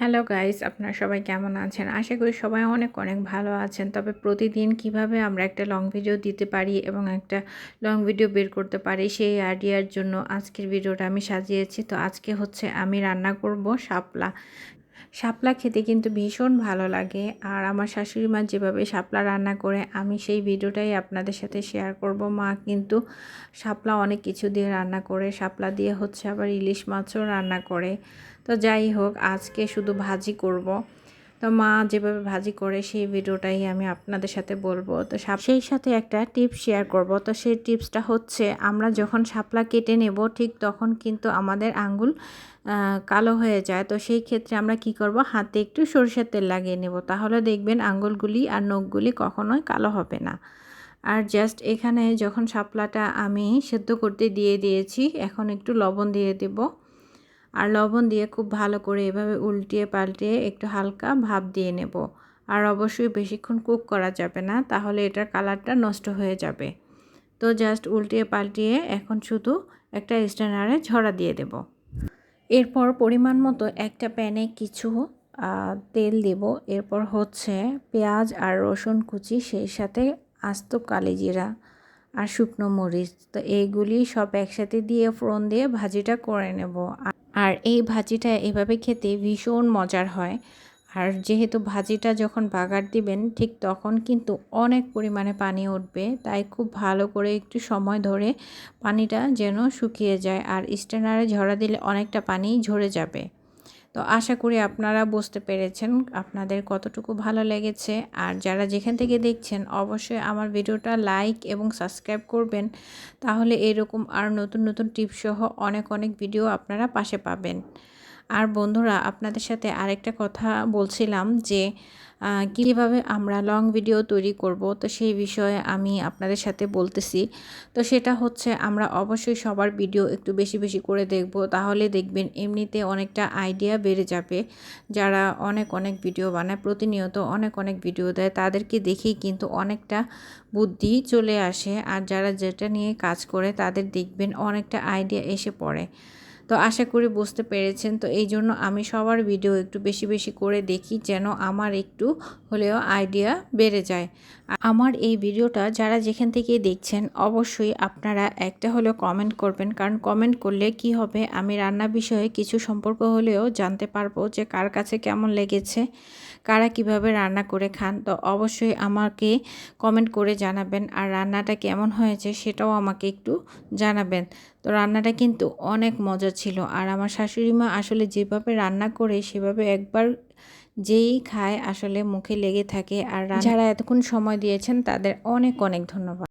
Hello guys, আপনারা সবাই কেমন আছেন? আশা করি সবাই অনেক অনেক ভালো আছেন। তবে প্রতিদিন কীভাবে আমরা একটা লং ভিডিও দিতে পারি এবং একটা লং ভিডিও বের করতে পারি, সেই আইডিয়ার জন্য আজকের ভিডিওটা আমি সাজিয়েছি। তো আজকে হচ্ছে আমি রান্না করব শাপলা। শাপলা খেতে কিন্তু ভীষণ ভালো লাগে। আর আমার শাশুড়ি মা যেভাবে শাপলা রান্না করে, আমি সেই ভিডিওটাই আপনাদের সাথে শেয়ার করব। মা কিন্তু শাপলা অনেক কিছু দিয়ে রান্না করে। শাপলা দিয়ে হচ্ছে আবার ইলিশ মাছও রান্না করে। তো যাই হোক, আজকে শুধু ভাজি করব। তো মা যেভাবে ভাজি করে সেই ভিডিওটাই আমি আপনাদের সাথে বলব। তো সেই সাথে একটা টিপস শেয়ার করব। তো সেই টিপসটা হচ্ছে, আমরা যখন শাপলা কেটে নেব, ঠিক তখন কিন্তু আমাদের আঙ্গুল কালো হয়ে যায়। তো সেই ক্ষেত্রে আমরা কি করব, হাতে একটু সরষের তেল লাগিয়ে নেব। তাহলে দেখবেন আঙ্গুলগুলি আর নখগুলি কখনোই কালো হবে না। আর জাস্ট এখানে যখন শাপলাটা আমি সেদ্ধ করতে দিয়ে দিয়েছি, এখন একটু লবণ দিয়ে দেবো। আর লবণ দিয়ে খুব ভালো করে এভাবে উল্টিয়ে পাল্টিয়ে একটু হালকা ভাপ দিয়ে নেব। আর অবশ্যই বেশিক্ষণ কুক করা যাবে না, তাহলে এটার কালারটা নষ্ট হয়ে যাবে। তো জাস্ট উল্টিয়ে পাল্টিয়ে এখন শুধু একটা স্ট্যান্ডারে ঝরা দিয়ে দেব। এরপর পরিমাণ মতো একটা প্যানে কিছু তেল দেব। এরপর হচ্ছে পেঁয়াজ আর রসুন কুচি, সেই সাথে আস্ত কালিজিরা আর শুকনো মরিচ। তো এইগুলি সব একসাথে দিয়ে ফোড়ন দিয়ে ভাজিটা করে নেব। আর এই ভাজিটা এভাবে খেতে ভীষণ মজার হয়। আর যেহেতু ভাজিটা যখন বাগার দিবেন, ঠিক তখন কিন্তু অনেক পরিমাণে পানি উঠবে। তাই খুব ভালো করে একটু সময় ধরে পানিটা যেন শুকিয়ে যায়। আর স্ট্যান্ডারে ঝরা দিলে অনেকটা পানি ঝরে যাবে। তো আশা করি আপনারা বুঝতে পেরেছেন আপনাদের কতটুকু ভালো লেগেছে। আর যারা যেখান থেকে দেখছেন, অবশ্যই আমার ভিডিওটা লাইক এবং সাবস্ক্রাইব করবেন। তাহলে এরকম আর নতুন নতুন টিপসহ অনেক অনেক ভিডিও আপনারা পাশে পাবেন। আর বন্ধুরা, আপনাদের সাথে আরেকটা কথা বলছিলাম যে কীভাবে আমরা লং ভিডিও তৈরি করব, তো সেই বিষয়ে আমি আপনাদের সাথে বলতেছি। তো সেটা হচ্ছে, আমরা অবশ্যই সবার ভিডিও একটু বেশি বেশি করে দেখব, তাহলে দেখবেন এমনিতে অনেকটা আইডিয়া বেড়ে যাবে। যারা অনেক অনেক ভিডিও বানায়, প্রতিনিয়ত অনেক অনেক ভিডিও দেয়, তাদেরকে দেখেই কিন্তু অনেকটা বুদ্ধি চলে আসে। আর যারা যেটা নিয়ে কাজ করে, তাদের দেখবেন অনেকটা আইডিয়া এসে পড়ে। তো আশা করি বুঝতে পেরেছেন। তো এই জন্য আমি সবার ভিডিও একটু বেশি বেশি করে দেখি যেন আমার একটু হলেও আইডিয়া বেড়ে যায়। আমার এই ভিডিওটা যারা যেখান থেকে দেখছেন, অবশ্যই আপনারা একটা হলেও কমেন্ট করবেন। কারণ কমেন্ট করলে কি হবে? আমি রান্না বিষয়ে কিছু সম্পর্ক হলেও জানতে পারব যে কার কাছে কেমন লেগেছে, কারা কীভাবে রান্না করে খান। তো অবশ্যই আমাকে কমেন্ট করে জানাবেন। আর রান্নাটা কেমন হয়েছে সেটাও আমাকে একটু জানাবেন। তো রান্নাটা কিন্তু অনেক মজা ছিল। আর আমার শাশুড়ি মা আসলে যেভাবে রান্না করে সেভাবে একবার যেই খায় আসলে মুখে লেগে থাকে। আর যারা এতক্ষণ সময় দিয়েছেন তাদের অনেক অনেক ধন্যবাদ।